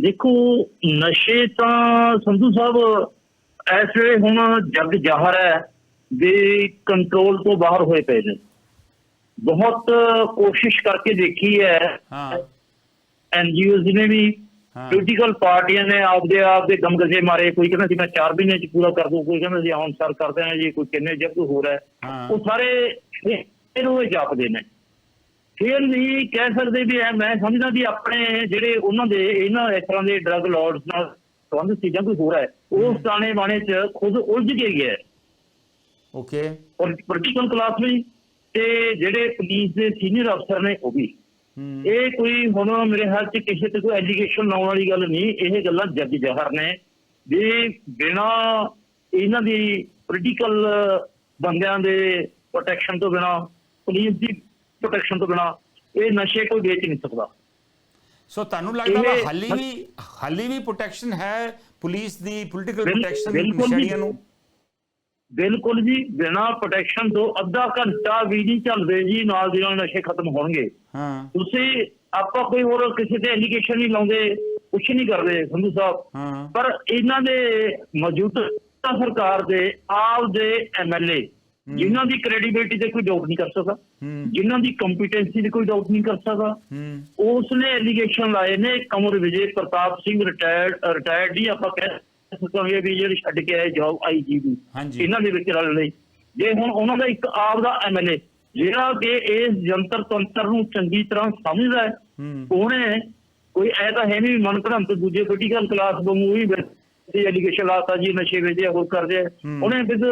ਦੇਖੋ ਨਸ਼ੇ ਤਾਂ ਸੰਧੂ ਸਾਹਿਬ ਵੇਲੇ ਹੁਣ ਜੱਗ ਜ਼ਾਹਰ ਹੈ ਵੀ ਕੰਟਰੋਲ ਤੋਂ ਬਾਹਰ ਹੋਏ ਪਏ ਨੇ। ਬਹੁਤ ਕੋਸ਼ਿਸ਼ ਕਰਕੇ ਦੇਖੀ ਹੈ। ਹਾਂ। ਐਨਜੀਓਜ਼ ਨੇ ਵੀ। ਪੋਲੀਟੀਕਲ ਪਾਰਟੀਆਂ ਨੇ ਆਪਦੇ ਆਪ ਦੇ ਗਮਗਜ਼ੇ ਮਾਰੇ। ਕੋਈ ਕਹਿੰਦਾ ਸੀ ਮੈਂ 4 ਮਹੀਨੇ ਚ ਪੂਰਾ ਕਰ ਦੂੰ। ਕੋਈ ਕਹਿੰਦਾ ਸੀ ਹੁਣ ਸਰ ਕਰਦੇ ਆ ਜੀ ਕੋਈ ਕਿੰਨੇ ਜਬ ਕੋਈ ਹੋਰ ਹੈ। ਉਹ ਸਾਰੇ ਇਹਨੂੰ ਹੀ ਜਾਪਦੇ ਨੇ। ਫਿਰ ਨਹੀਂ ਕਹਿ ਸਕਦੇ ਵੀ ਐ ਮੈਂ ਸਮਝਦਾ ਵੀ ਆਪਣੇ ਜਿਹੜੇ ਉਹਨਾਂ ਦੇ ਇਹਨਾਂ ਇਸ ਤਰ੍ਹਾਂ ਦੇ ਡਰੱਗ ਲਾਰਡਸ ਨਾਲ ਸੰਬੰਧਿਤ ਚੀਜ਼ਾਂ ਕੋਈ ਹੋਰ ਹੈ ਉਸ ਤਾਣੇ ਬਾਣੇ ਚ ਖੁਦ ਉਲਝ ਕੇ ਗਿਆ ਹੈ। ਓਕੇ। ਔਰ ਪੋਲੀਟੀਕਲ ਕਲਾਸ ਵੀ ਤੇ ਜਿਹੜੇ ਪੁਲਿਸ ਦੇ ਸੀਨੀਅਰ ਅਫਸਰ ਨੇ ਉਹ ਵੀ। ਇਹ ਕੋਈ ਹੁਣ ਮੇਰੇ ਖਿਆਲ ਚ ਕਿਸੇ ਤੇ ਕੋਈ ਐਲੀਗੇਸ਼ਨ ਲਾਉਣ ਵਾਲੀ ਗੱਲ ਨਹੀਂ ਇਹ ਗੱਲਾਂ ਜੱਜ ਜ਼ਾਹਰ ਨੇ ਵੀ ਬਿਨਾ ਇਹਨਾਂ ਦੀ ਪੋਲੀਟੀਕਲ ਬੰਦਿਆਂ ਦੇ ਪ੍ਰੋਟੈਕਸ਼ਨ ਤੋਂ ਬਿਨਾ ਪੁਲਿਸ ਦੀ ਪ੍ਰੋਟੈਕਸ਼ਨ ਤੋਂ ਬਿਨਾ ਇਹ ਨਸ਼ੇ ਕੋਈ ਵੇਚ ਨਹੀਂ ਸਕਦਾ। ਸੋ ਤੁਹਾਨੂੰ ਲੱਗਦਾ ਵਾ ਹਾਲੀ ਵੀ ਹਾਲੀ ਵੀ ਪ੍ਰੋਟੈਕਸ਼ਨ ਹੈ ਪੁਲਿਸ ਦੀ ਪੋਲੀਟੀਕਲ ਪ੍ਰੋਟੈਕਸ਼ਨ। ਨਸ਼ੇੜੀਆਂ ਨੂੰ? ਬਿਲਕੁਲ ਜੀ ਬਿਨਾ ਪ੍ਰੋਟੈਕਸ਼ਨ ਤੋਂ ਅੱਧਾ ਘੰਟਾ ਵੀ ਨਹੀਂ ਚੱਲਦੇ ਜੀ ਨਾਲ ਦੀ ਨਾਲ ਨਸ਼ੇ ਖਤਮ ਹੋਣਗੇ। ਹਾਂ। ਤੁਸੀਂ ਆਪਾਂ ਕੋਈ ਹੋਰ ਕਿਸੇ ਤੇ ਐਲੀਗੇਸ਼ਨ ਨਹੀਂ ਲਾਉਂਦੇ ਕੁਛ ਨਹੀਂ ਕਰਦੇ ਸੰਧੂ ਸਾਹਿਬ। ਪਰ ਇਹਨਾਂ ਦੇ ਮੌਜੂਦਾ ਸਰਕਾਰ ਦੇ ਆਪ ਦੇ ਐਮਐਲਏ ਜਿਨ੍ਹਾਂ ਦੀ ਕ੍ਰੈਡੀਬਿਲਿਟੀ ਤੇ ਕੋਈ ਡਾਊਟ ਨਹੀਂ ਕਰ ਸਕਦਾ। ਹੂੰ। ਜਿਨ੍ਹਾਂ ਦੀ ਕੰਪੀਟੈਂਸੀ ਤੇ ਕੋਈ ਡਾਊਟ ਨਹੀਂ ਕਰ ਸਕਦਾ। ਹੂੰ। ਉਸ ਨੇ ਐਲੀਗੇਸ਼ਨ ਲਾਏ ਨੇ ਕਮਰ ਵਿਜੇ ਪ੍ਰਤਾਪ ਸਿੰਘ ਰਿਟਾਇਰਡ ਰਿਟਾਇਰਡ ਨਹੀਂ ਆਪਾਂ ਕਹਿ ਸਕਦੇ ਵੀ ਜਿਹੜੇ ਛੱਡ ਕੇ ਆਏ ਜੌਬ ਆਈਜੀਬੀ। ਇਹਨਾਂ ਦੇ ਵਿੱਚ ਰਲ ਲਈ। ਜੇ ਹੁਣ ਉਹਨਾਂ ਦਾ ਇੱਕ ਆਪ ਦਾ ਐਮਐਲਏ ਜਿਹੜਾ ਕਿ ਇਸ ਜੰਤਰ ਤੰਤਰ ਨੂੰ ਚੰਗੀ ਤਰ੍ਹਾਂ ਸਮਝਦਾ ਹੈ ਹੂੰ। ਉਹਨੇ ਕੋਈ ਐ ਤਾਂ ਹੈ ਨਹੀਂ ਮਨ ਭਰਮ ਤੇ ਦੂਜੇ ਪੋਲੀਟੀਕਲ ਕਲਾਸ ਵਾਂਗੂ ਹੀ ਐਲੀਗੇਸ਼ਨ ਲਾਤਾ ਜੀ ਨਸ਼ੇ ਵੇਚਦੇ ਹੋਰ ਕਰਦੇ। ਹੂੰ। ਉਹਨੇ ਵਿਦ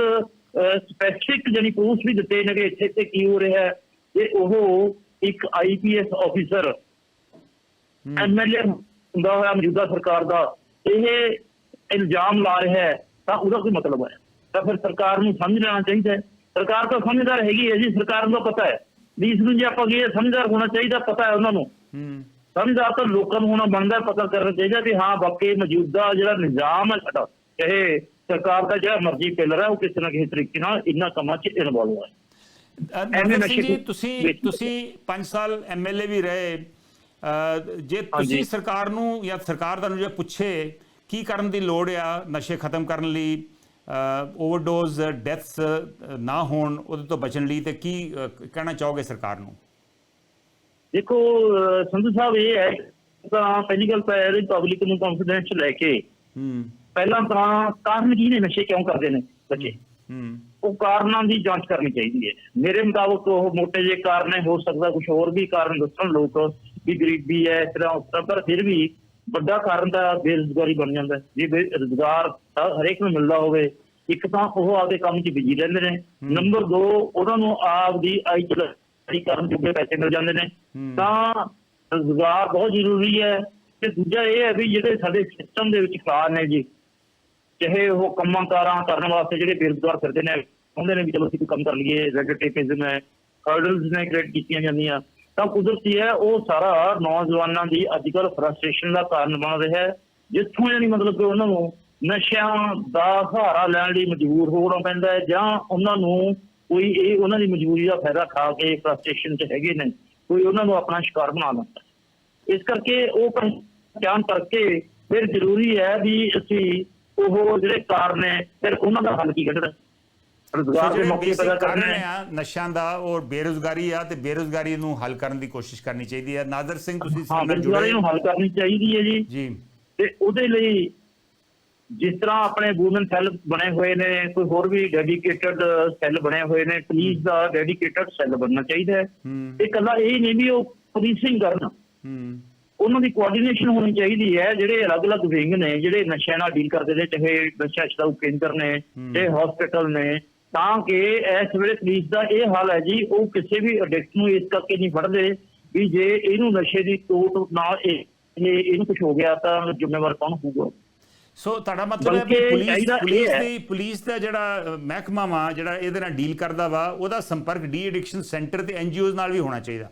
ਸਪੈਸਿਫਿਕ ਜਣੀ ਪ੍ਰੂਫ ਵੀ ਦਿੱਤੇ ਨੇ ਕਿ ਇੱਥੇ ਤੇ ਕੀ ਹੋ ਰਿਹਾ ਹੈ ਤੇ ਉਹ ਇੱਕ ਆਈਪੀਐਸ ਆਫੀਸਰ ਐਮਐਲਏ ਹੁੰਦਾ ਹੋਇਆ ਮੌਜੂਦਾ ਸਰਕਾਰ ਦਾ ਇਹ ਇਲਜ਼ਾਮ ਲਾ ਰਿਹਾ ਹੈ ਤਾਂ ਉਹਦਾ ਕੋਈ ਮਤਲਬ ਹੈ? ਤਾਂ ਫਿਰ ਸਰਕਾਰ ਨੂੰ ਸਮਝ ਲੈਣਾ ਚਾਹੀਦਾ ਹੈ। ਸਰਕਾਰ ਤਾਂ ਸਮਝਦਾਰ ਹੈਗੀ ਹੈ ਜੀ ਸਰਕਾਰ ਨੂੰ ਤਾਂ ਪਤਾ ਹੈ। ਵੀ ਇਸ ਨੂੰ ਜੇ ਆਪਾਂ ਕਹੀਏ ਸਮਝਦਾਰ ਹੋਣਾ ਚਾਹੀਦਾ ਪਤਾ ਹੈ ਉਹਨਾਂ ਨੂੰ। ਸਮਝਦਾਰ ਤਾਂ ਲੋਕਾਂ ਨੂੰ ਹੋਣਾ ਬਣਦਾ ਪਤਾ ਕਰਨਾ ਚਾਹੀਦਾ ਵੀ ਹਾਂ ਵਾਕਈ ਮੌਜੂਦਾ ਜਿਹੜਾ ਨਿਜ਼ਾਮ ਹੈ ਸਾਡਾ ਇਹ ਸਰਕਾਰ ਦਾ ਜਿਹੜਾ ਮਰਜ਼ੀ ਪਿਲਰ ਹੈ ਉਹ ਕਿਸੇ ਨਾ ਕਿਸੇ ਤਰੀਕੇ ਨਾਲ ਇਹਨਾਂ ਕੰਮਾਂ 'ਚ ਇਨਵੋਲਵ ਹੈ ਐਵੇਂ ਨਸ਼ੇ ਜੀ ਤੁਸੀਂ ਤੁਸੀਂ 5 ਸਾਲ ਐਮਐਲਏ ਵੀ ਰਹੇ। ਜੇ ਤੁਸੀਂ। ਸਰਕਾਰ ਨੂੰ ਜਾਂ ਸਰਕਾਰ ਤੁਹਾਨੂੰ ਜੇ ਪੁੱਛੇ ਕੀ ਕਰਨ ਦੀ ਲੋੜ ਆ ਨਸ਼ੇ ਖਤਮ ਕਰਨ ਲਈ ਓਵਰਡੋਜ਼ ਡੈਥਸ ਨਾ ਹੋਣ ਉਹਦੇ ਤੋਂ ਬਚਣ ਲਈ ਤੇ ਕੀ ਕਹਿਣਾ ਚਾਹੋਗੇ ਸਰਕਾਰ ਨੂੰ? ਦੇਖੋ ਸੰਧੂ ਸਾਹਿਬ ਇਹ ਹੈ ਤਾਂ ਪਹਿਲੀ ਗੱਲ ਤਾਂ ਇਹ ਪਬਲਿਕ ਨੂੰ ਕੌਨਫੀਡੈਂਸ ਲੈ ਕੇ ਹੂੰ। ਪਹਿਲਾਂ ਤਾਂ ਕਾਰਨ ਕੀ ਨੇ? ਨਸ਼ੇ ਕਿਉਂ ਕਰਦੇ ਨੇ ਬੱਚੇ? ਹੂੰ ਉਹ ਕਾਰਨਾਂ ਦੀ ਜਾਂਚ ਕਰਨੀ ਚਾਹੀਦੀ ਹੈ। ਮੇਰੇ ਮੁਤਾਬਕ ਉਹ ਮੋٹے ਜਿਹੇ ਕਾਰਨ ਹੈ ਹੋ ਸਕਦਾ ਕੁਝ ਹੋਰ ਵੀ ਕਾਰਨ ਦੱਸਣ ਲੋਕ ਵੀ ਗਰੀਬੀ ਹੈ ਇਸ ਤਰ੍ਹਾਂ ਪਰ ਫਿਰ ਵੀ ਵੱਡਾ ਕਾਰਨ ਤਾਂ ਬੇਰੁਜ਼ਗਾਰੀ ਬਣ ਜਾਂਦਾ। ਜੇ ਬੇਰੁਜ਼ਗਾਰ ਤਾਂ ਹਰੇਕ ਨੂੰ ਮਿਲਦਾ ਹੋਵੇ ਇੱਕ ਤਾਂ ਉਹ ਆਪਦੇ ਕੰਮ 'ਚ ਬਿਜ਼ੀ ਰਹਿੰਦੇ ਨੇ। ਨੰਬਰ 2 ਉਹਨਾਂ ਨੂੰ ਆਪ ਦੀ ਆਈ ਕਰਨ ਜੋਗੇ ਪੈਸੇ ਮਿਲ ਜਾਂਦੇ ਨੇ। ਤਾਂ ਰੁਜ਼ਗਾਰ ਬਹੁਤ ਜ਼ਰੂਰੀ ਹੈ। ਤੇ ਦੂਜਾ ਇਹ ਹੈ ਵੀ ਜਿਹੜੇ ਸਾਡੇ ਸਿਸਟਮ ਦੇ ਵਿੱਚ ਖਾਰ ਨੇ ਜੀ ਚਾਹੇ ਉਹ ਕੰਮਾਂ ਕਾਰਾਂ ਕਰਨ ਵਾਸਤੇ ਜਿਹੜੇ ਬੇਰੁਜ਼ਗਾਰ ਫਿਰਦੇ ਨੇ ਕਹਿੰਦੇ ਨੇ ਵੀ ਚਲੋ ਅਸੀਂ ਕੋਈ ਕੰਮ ਕਰ ਲਈਏ ਰੈਡ ਟੇਪਿਜ਼ਮ ਹੈ ਹਰਡਲਸ ਨੇ ਕ੍ਰੀਏਟ ਕੀਤੀਆਂ ਜਾਂਦੀਆਂ। ਤਾਂ ਕੁਦਰਤੀ ਹੈ, ਉਹ ਸਾਰਾ ਨੌਜਵਾਨਾਂ ਦੀ ਅੱਜ ਕੱਲ੍ਹ ਫਰਸਟ੍ਰੇਸ਼ਨ ਦਾ ਕਾਰਨ ਬਣ ਰਿਹਾ ਹੈ। ਜਿੱਥੋਂ ਯਾਨੀ ਮਤਲਬ ਕਿ ਉਹਨਾਂ ਨੂੰ ਨਸ਼ਿਆਂ ਦਾ ਸਹਾਰਾ ਲੈਣ ਲਈ ਮਜਬੂਰ ਹੋਣਾ ਪੈਂਦਾ ਹੈ, ਜਾਂ ਉਹਨਾਂ ਨੂੰ ਕੋਈ ਇਹ ਉਹਨਾਂ ਦੀ ਮਜਬੂਰੀ ਦਾ ਫਾਇਦਾ ਖਾ ਕੇ ਫਰਸਟ੍ਰੇਸ਼ਨ 'ਚ ਹੈਗੇ ਨੇ, ਕੋਈ ਉਹਨਾਂ ਨੂੰ ਆਪਣਾ ਸ਼ਿਕਾਰ ਬਣਾ ਲੈਂਦਾ ਇਸ ਕਰਕੇ ਉਹ ਪਹਿਚਾਣ ਕਰਕੇ ਫਿਰ ਜ਼ਰੂਰੀ ਹੈ ਵੀ ਅਸੀਂ ਉਹ ਜਿਹੜੇ ਕਾਰਨ ਨੇ ਫਿਰ ਉਹਨਾਂ ਦਾ ਹੱਲ ਕੀ ਕੱਢਣਾ? ਰੁਜ਼ਗਾਰ ਦੇ ਮੌਕੇ ਪੈਦਾ ਕਾਰਨ ਆ ਨਸ਼ਿਆਂ ਦਾ ਔਰ ਬੇਰੁਜ਼ਗਾਰੀ ਆ ਤੇ ਬੇਰੁਜ਼ਗਾਰੀ ਨੂੰ ਹੱਲ ਕਰਨ ਦੀ ਕੋਸ਼ਿਸ਼ ਕਰਨੀ ਚਾਹੀਦੀ ਹੈ ਨਾਦਰ ਸਿੰਘ ਤੁਸੀਂ ਹਾਂ ਸਾਡੇ ਨਾਲ ਬੇਰੁਜ਼ਗਾਰੀ ਜੁੜੇ ਨੂੰ ਹੱਲ ਕਰਨੀ ਚਾਹੀਦੀ ਹੈ ਜੀ। ਜੀ। ਤੇ ਉਹਦੇ ਲਈ ਜਿਸ ਤਰ੍ਹਾਂ ਆਪਣੇ ਵੂਮਨ ਸੈੱਲ ਬਣੇ ਹੋਏ ਨੇ ਕੋਈ ਹੋਰ ਵੀ ਡੈਡੀਕੇਟਡ ਸੈੱਲ ਬਣੇ ਹੋਏ ਨੇ ਪੁਲਿਸ ਦਾ ਡੈਡੀਕੇਟਡ ਸੈੱਲ ਬਣਨਾ ਚਾਹੀਦਾ ਹੈ। ਹੂੰ। ਇਹ ਕੱਲਾ ਇਹ ਨਹੀਂ ਵੀ ਉਹ ਪੁਲਿਸਿੰਗ ਕਰਨ। ਹੂੰ। ਉਹਨਾਂ ਦੀ ਕੋਆਰਡੀਨੇਸ਼ਨ ਹੋਣੀ ਚਾਹੀਦੀ ਹੈ ਜਿਹੜੇ ਅਲੱਗ-ਅਲੱਗ ਵਿੰਗ ਨੇ ਜਿਹੜੇ ਨਸ਼ਿਆਂ ਨਾਲ ਡੀਲ ਕਰਦੇ ਨੇ ਚਾਹੇ ਨਸ਼ਾ ਛਡਾਊ ਕੇਂਦਰ ਨੇ ਤੇ ਹਸਪੀਟਲ ਨੇ ਤਾਂ ਕਿ ਇਸ ਵੇਲੇ ਪੁਲਿਸ ਦਾ ਇਹ ਹਾਲ ਹੈ ਜੀ ਉਹ ਕਿਸੇ ਵੀ ਐਡਿਕਟ ਨੂੰ ਇਸ ਕਰਕੇ ਨਹੀਂ ਫੜਦੇ ਵੀ ਜੇ ਇਹਨੂੰ ਨਸ਼ੇ ਦੀ ਤੋਟ ਨਾਲ ਇਹ ਇਹ- ਇਹਨੂੰ ਕੁਝ ਹੋ ਗਿਆ ਤਾਂ ਜ਼ਿੰਮੇਵਾਰ ਕੌਣ ਹੋਊਗਾ? ਸੋ ਤੁਹਾਡਾ ਮਤਲਬ ਹੈ ਬਲਕਿ ਪੁਲਿਸ ਪੁਲਿਸ ਦੀ ਪੁਲਿਸ ਦਾ ਜਿਹੜਾ ਮਹਿਕਮਾ ਵਾ ਜਿਹੜਾ ਇਹਦੇ ਨਾਲ ਡੀਲ ਕਰਦਾ ਵਾ ਉਹਦਾ ਸੰਪਰਕ ਡੀ ਐਡਿਕਸ਼ਨ ਸੈਂਟਰ ਤੇ ਐਨਜੀਓਜ਼ ਨਾਲ ਵੀ ਹੋਣਾ ਚਾਹੀਦਾ।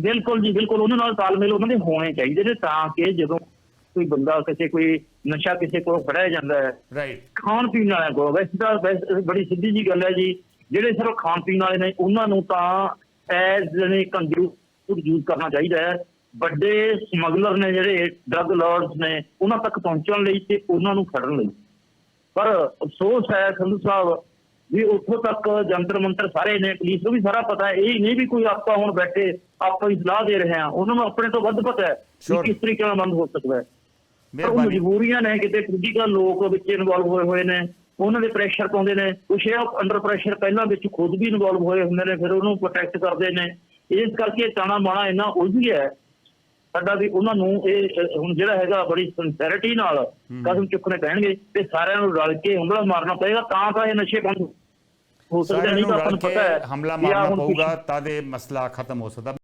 ਬਿਲਕੁਲ ਜੀ ਬਿਲਕੁਲ ਉਹਨਾਂ ਨਾਲ ਤਾਲਮੇਲ ਉਹਨਾਂ ਦੇ ਹੋਣੇ ਚਾਹੀਦੇ ਨੇ ਤਾਂ ਕਿ ਜਦੋਂ ਕੋਈ ਬੰਦਾ ਕਿਸੇ ਕੋਈ ਨਸ਼ਾ ਕਿਸੇ ਕੋਲ ਫੜਿਆ ਜਾਂਦਾ ਹੈ ਰਾਈਟ ਖਾਣ ਪੀਣ ਵਾਲਿਆਂ ਕੋਲ ਵੈਸੇ ਤਾਂ ਬੜੀ ਸਿੱਧੀ ਜੀ ਗੱਲ ਹੈ ਜੀ ਜਿਹੜੇ ਸਿਰਫ ਖਾਣ ਪੀਣ ਵਾਲੇ ਨੇ ਉਹਨਾਂ ਨੂੰ ਤਾਂ ਐਜ਼ ਜਣੇ ਕੰਜੂ ਯੂਜ਼ ਕਰਨਾ ਚਾਹੀਦਾ ਹੈ। ਵੱਡੇ ਸਮਗਲਰ ਨੇ ਜਿਹੜੇ ਡਰੱਗ ਲਾਰਡਸ ਨੇ ਉਹਨਾਂ ਤੱਕ ਪਹੁੰਚਣ ਲਈ ਤੇ ਉਹਨਾਂ ਨੂੰ ਫੜਨ ਲਈ। ਪਰ ਅਫਸੋਸ ਹੈ ਸੰਧੂ ਸਾਹਿਬ ਵੀ ਉੱਥੋਂ ਤੱਕ ਜੰਤਰ ਮੰਤਰ ਸਾਰੇ ਨੇ ਪੁਲਿਸ ਨੂੰ ਵੀ ਸਾਰਾ ਪਤਾ ਹੈ। ਇਹ ਨਹੀਂ ਵੀ ਕੋਈ ਆਪਾਂ ਹੁਣ ਬੈਠੇ ਆਪਾਂ ਹੀ ਸਲਾਹ ਦੇ ਰਹੇ ਹਾਂ। ਉਹਨਾਂ ਨੂੰ ਆਪਣੇ ਤੋਂ ਵੱਧ ਪਤਾ ਹੈ. ਕਿ ਕਿਸ ਤਰੀਕੇ ਨਾਲ ਬੰਦ ਹੋ ਸਕਦਾ ਹੈ। ਮਿਹਰਬਾਨੀ। ਮਜਬੂਰੀਆਂ ਨੇ ਕਿਤੇ ਪੋਲੀਟੀਕਲ ਲੋਕ ਵਿੱਚ ਇਨਵੋਲਵ ਹੋਏ ਹੋਏ ਨੇ ਉਹਨਾਂ ਦੇ ਪ੍ਰੈਸ਼ਰ ਪਾਉਂਦੇ ਨੇ। ਕੁਛ ਇਹ ਅੰਡਰ ਪ੍ਰੈਸ਼ਰ ਪਹਿਲਾਂ ਵਿੱਚ ਖੁਦ ਵੀ ਇਨਵੋਲਵ ਹੋਏ ਹੁੰਦੇ ਨੇ ਫਿਰ ਉਹਨੂੰ ਪ੍ਰੋਟੈਕਟ ਕਰਦੇ ਨੇ। ਇਸ ਕਰਕੇ ਤਾਣਾ ਬਾਣਾ ਇੰਨਾ ਉਲਝ ਗਿਆ ਹੈ। ਸਾਡਾ ਵੀ ਉਹਨਾਂ ਨੂੰ ਇਹ ਹੁਣ ਜਿਹੜਾ ਹੈਗਾ ਬੜੀ ਸਿੰਸੈਰਿਟੀ ਨਾਲ ਕਦਮ ਚੁੱਕਣੇ ਪੈਣਗੇ ਤੇ ਸਾਰਿਆਂ ਨੂੰ ਰਲ ਕੇ ਹਮਲਾ ਮਾਰਨਾ ਪਏਗਾ ਤਾਂ ਤਾਂ ਇਹ ਨਸ਼ੇ ਬੰਦ ਹੋ ਸਕਦੇ ਨਹੀਂ ਤਾਂ ਆਪਾਂ ਨੂੰ ਪਤਾ ਹੈ ਹਮਲਾ ਮਾਰਨਾ ਪਊਗਾ ਤਾਂ ਇਹ ਮਸਲਾ ਖਤਮ ਹੋ ਸਕਦਾ।